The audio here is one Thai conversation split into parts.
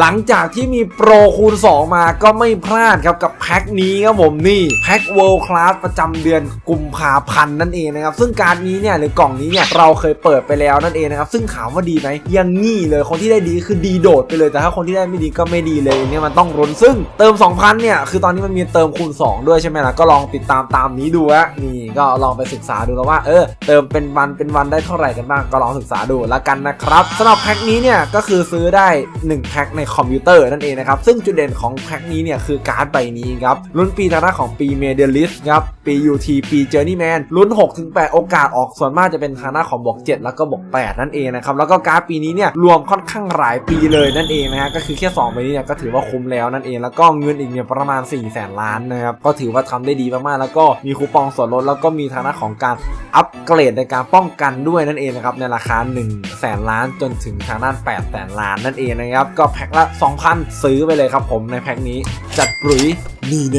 หลังจากที่มีโปรคูณ 2 มาก็ไม่พลาดครับกับแพ็คนี้ครับผมนี่แพ็ค World Class ประจำเดือนกุมภาพันธ์นั่นเองนะครับ ซึ่งการนี้เนี่ยหรือกล่องนี้เนี่ยเราเคยเปิดไปแล้วนั่นเองนะครับ ซึ่งถามว่าดีไหมยังงี้เลยคนที่ได้ดีคือดีโดดไปเลยแต่ถ้าคนที่ได้ไม่ดีก็ไม่ดีเลยเนี่ยมันต้องรุนซึ่งเติม 2,000 เนี่ย คือตอนนี้มันมีเติมคูณ 2 ด้วยใช่ไหมล่ะก็ลองติดตามตามนี้ดูฮะนี่ก็ลองไปศึกษาดูแล้วว่าเออเติมเป็นวันเป็นวันได้เท่าไหร่กันบ้างก็ลองศึกษาดูแล้วกันนะครับสำหรับแพ็คนี้เนี่ยก็คือซื้อได้ 1 แพ็คในคอมพิวเตอร์นั่นเองนะครับ ซึ่งจุดเด่นของแพ็คนี้เนี่ยคือการ์ดใบนี้ครับลุ้นปีทางด้านของปีเมเดลิสครับปี UT ปีเจอร์นี่แมนลุ้น6ถึง8โอกาสออกส่วนมากจะเป็นทางด้านของบวก 7 แล้วก็บวก 8 นั่นเองนะครับ แล้วก็การ์ดปีนี้เนี่ยรวมค่อนข้างหลายปีเลยนั่นเองนะฮะก็คือแค่2ใบนี้เนี่ยก็ถือว่าคุ้มแล้วนั่นเอง แล้วก็เงินอีกเนี่ยประมาณ 4 0 0แสนล้านนะครับก็ถือว่าทำได้ดีมากๆแล้วก็มีคูปองส่วนลดแล้วก็มีทางด้านของการอัปเกรดในการป้องกันด้วยนั่นเองนะครับในราคา1 0 0 0 0แสนล้านจนถึงทางด้าน8แสนล้านนั่นเองนะครับก็แพ็คละ 2,000 ซื้อไปเลยครับผมในแพ็คนี้ จัดปุ๋ยนีเน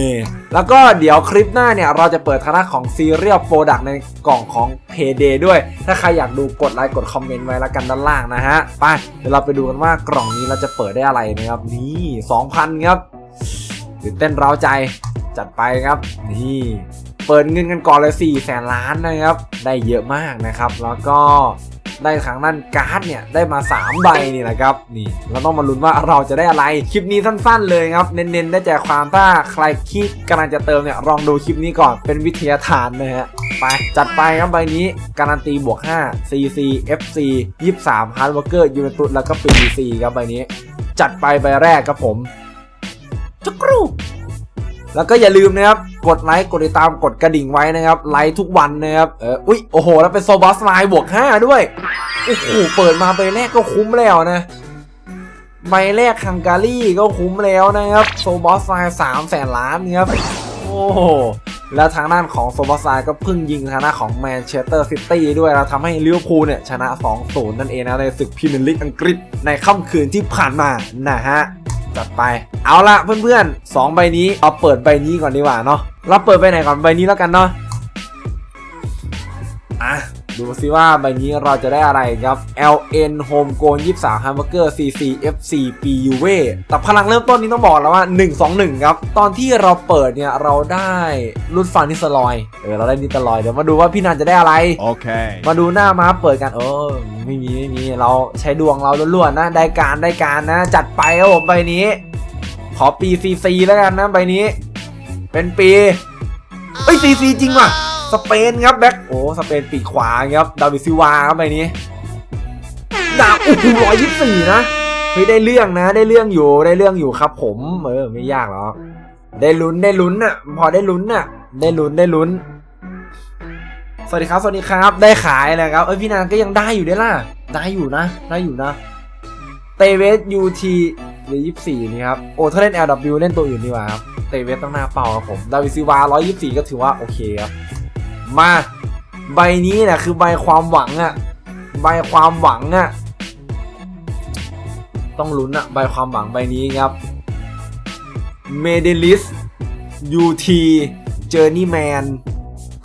แล้วก็เดี๋ยวคลิปหน้าเนี่ย เราจะเปิดทางของซีเรียลโปรดักต์ในกล่องของ Payday ด้วย ถ้าใครอยากดูกดไลค์กดคอมเมนต์ไว้แล้วกันด้านล่างนะฮะ ไป เดี๋ยวเราไปดูกันว่ากล่องนี้เราจะเปิดได้อะไรนะครับ นี่ 2,000 ครับตื่นเต้นเร้าใจจัดไปครับ นี่เปิดเงินกันก่อนเลย4แสนล้านนะครับ ได้เยอะมากนะครับ แล้วก็ ได้ครั้งนั้นการ์ดเนี่ยได้มา 3 ใบนี่แหละครับนี่เราต้องมาลุ้นว่าเราจะได้อะไรคลิปนี้สั้นๆเลยครับเน้นๆได้ใจความถ้าใครคิดกำลังจะเติมเนี่ยลองดูคลิปนี้ก่อนเป็นวิทยาทานนะฮะไปจัดไปครับใบนี้การันตีบวก 5 CC FC 23 Hard Worker ยูเวนตุสแล้วก็ปี DC ครับใบนี้ จัดไปใบแรกครับผมจุกรูแล้วก็อย่าลืมนะครับ กดไลค์กดติดตามกดกระดิ่งไว้นะครับไลค์ทุกวันนะครับเอออุ๊ยโอ้โห แล้วเป็นโซบอสไลน์บวก5ด้วยโอ้โหเปิดมาใบแรกก็คุ้มแล้วนะใบแรกฮังการีก็คุ้มแล้วนะครับโซบอสไลน์3แสนล้านนะครับโอ้โหแล้วทางด้านของโซบอสไลน์ก็เพิ่งยิงทางด้านของแมนเชสเตอร์ซิตี้ด้วยแล้วทำให้ลิเวอร์พูลเนี่ยชนะ 2-0 นั่นเองนะในศึกพรีเมียร์ลีกอังกฤษในค่ำคืนที่ผ่านมานะฮะ จัดไป เอาละเพื่อนๆสองใบนี้เอาเปิดใบนี้ก่อนดีกว่าเนาะเราเปิดใบไหนก่อนใบนี้แล้วกันเนาะอะ ดูซิว่าใบนี้เราจะได้อะไรครับ LN Home g o n 23 Hamburger CC FC PUV แต่พลังเริ่มต้นนี้ต้องบอกแล้วว่า 121 ครับ ตอนที่เราเปิดเนี่ย เราได้รุ่นฟันนิสลอย เออ เราได้นิสลอย เดี๋ยวมาดูว่าพี่นันจะได้อะไร Okay. มาดูหน้าม้าเปิดกัน เออ ไม่มี ไม่มี เราใช้ดวงเราล้วนๆนะ ได้การ ได้การนะ จัดไปครับผมใบนี้ ขอปีซีซีแล้วกันนะใบนี้ เป็นปีเอ้ยซีซีจริงว่ะ สเปนครับแบ็คโอ้สเปนปีกขวาครับดาวิดซิวาครับใบนี้ดาบโอ้โหร้อยยี่สี่นะเฮ้ยได้เรื่องนะ ได้เรื่องอยู่ได้เรื่องอยู่ครับ ผมเออไม่ยากหรอกได้ลุ้นได้ลุ้นน่ะ พอได้ลุ้นน่ะ ได้ลุ้นได้ลุ้น สวัสดีครับสวัสดีครับ ได้ขายนะครับเอ้ยพี่นานก็ยังได้อยู่ได้ล่ะ ได้อยู่นะ ได้อยู่นะเตเวสยูทีหรือยี่สี่นี่ครับโอ้ถ้าเล่น LW เล่นตัวอื่นดีกว่าครับเตเวสต้องหน้าเป่าครับผมดาวิซิวาร้อยยี่สี่ก็ถือว่าโอเคครับ มาใบนี้นะคือใบความหวังอะใบความหวังอะต้องลุ้นอะใบความหวังใบนี้ครับเมเดลิสยูทีเจอร์นี่แมน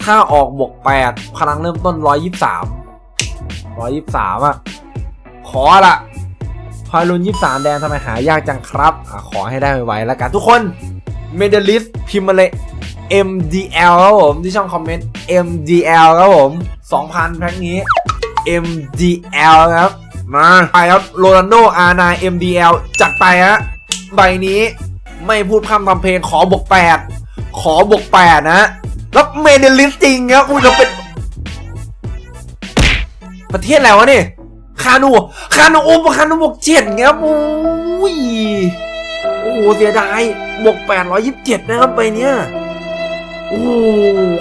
ถ้าออกบวก8พลังเริ่มต้น 123 123อะขอละพอยลุน23 แดงทำไมหายากจังครับอขอให้ได้ไวๆแล้วกันทุกคนเมเดลิสพิมพ์มาเลย MDL ครับผมที่ช่องคอมเมนต์ MDL ครับผม 2,000 แพ็คนี้ MDL ครับ มาไปครับโรนัลโด R9 MDL จัดไปฮะใบนี้ไม่พูดพร่ำทำเพลงขอบวก8ขอบวก8นะแล้วเมเดลิสจริงครับอุ้ยเราเป็น ประเทศอะไรวะนี่คานูคานูโอ้คานูบวกเจ็ดครับโอ้ยโอ้โหเสียดายบวกแปดร้อยยิบเจ็ดนะครับไปเนี้ย โอ้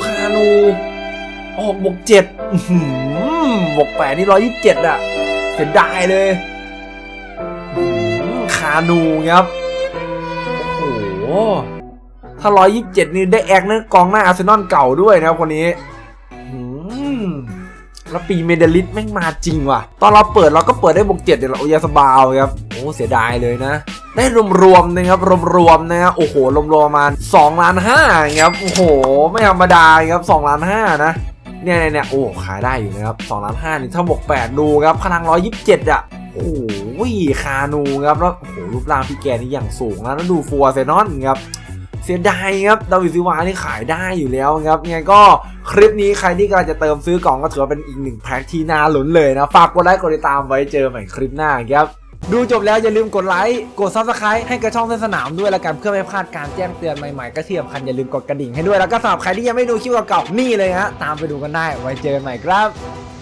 คานู ออกบวกเจ็ดบวกแปดนี่ร้อยยิบเจ็ดอะเสียดายเลยคานูครับ โอ้โห ถ้า127นี่ได้แอกนะกองหน้าอาร์เซนอลเก่าด้วยนะครับคนนี้แล้วปีเมเดลิสแม่งมาจริงว่ะ ตอนเราเปิดเราก็เปิดได้บวกเจ็ดเดี๋ยวเราโอยาสบาวครับ โอ้เสียดายเลยนะ ได้รวมๆนะครับรวมๆนะฮะโอ้โหรวมๆประมาณ2ล้านห้าครับโอ้โห ไม่ธรรมดาครับ2ล้านห้านะเนี่ยเนี่ยโอ้ขายได้อยู่นะครับ2ล้านห้านี่ถ้าบวก8ดูครับพลัง127อะโอ้ยคานูครับแล้วโอ้โหรูปร่างพี่แกนี่อย่างสูงนะแล้วดูฟัวเซนอนครับเสียดายครับดาวิดซิวานี่ขายได้อยู่แล้วครับยังไงก็คลิปนี้ใครที่กำลังจะเติมซื้อกล่องก็ถือว่าเป็นอีกหนึ่งแพ็คที่น่าลุ้นเลยนะ ฝากกดไลค์กดติดตามไว้เจอใหม่คลิปหน้าครับ ดูจบแล้วอย่าลืมกดไลค์ กด subscribe ให้กระช่องเส้นสนามด้วยแล้วกันเพื่อไม่พลาดการแจ้งเตือนใหม่ๆก็ที่สำคัญอย่าลืมกดกระดิ่งให้ด้วยแล้วก็สำหรับใครที่ยังไม่ดูคลิปเก่าๆนี่เลยฮะตามไปดูกันได้ไว้เจอกันใหม่ครับ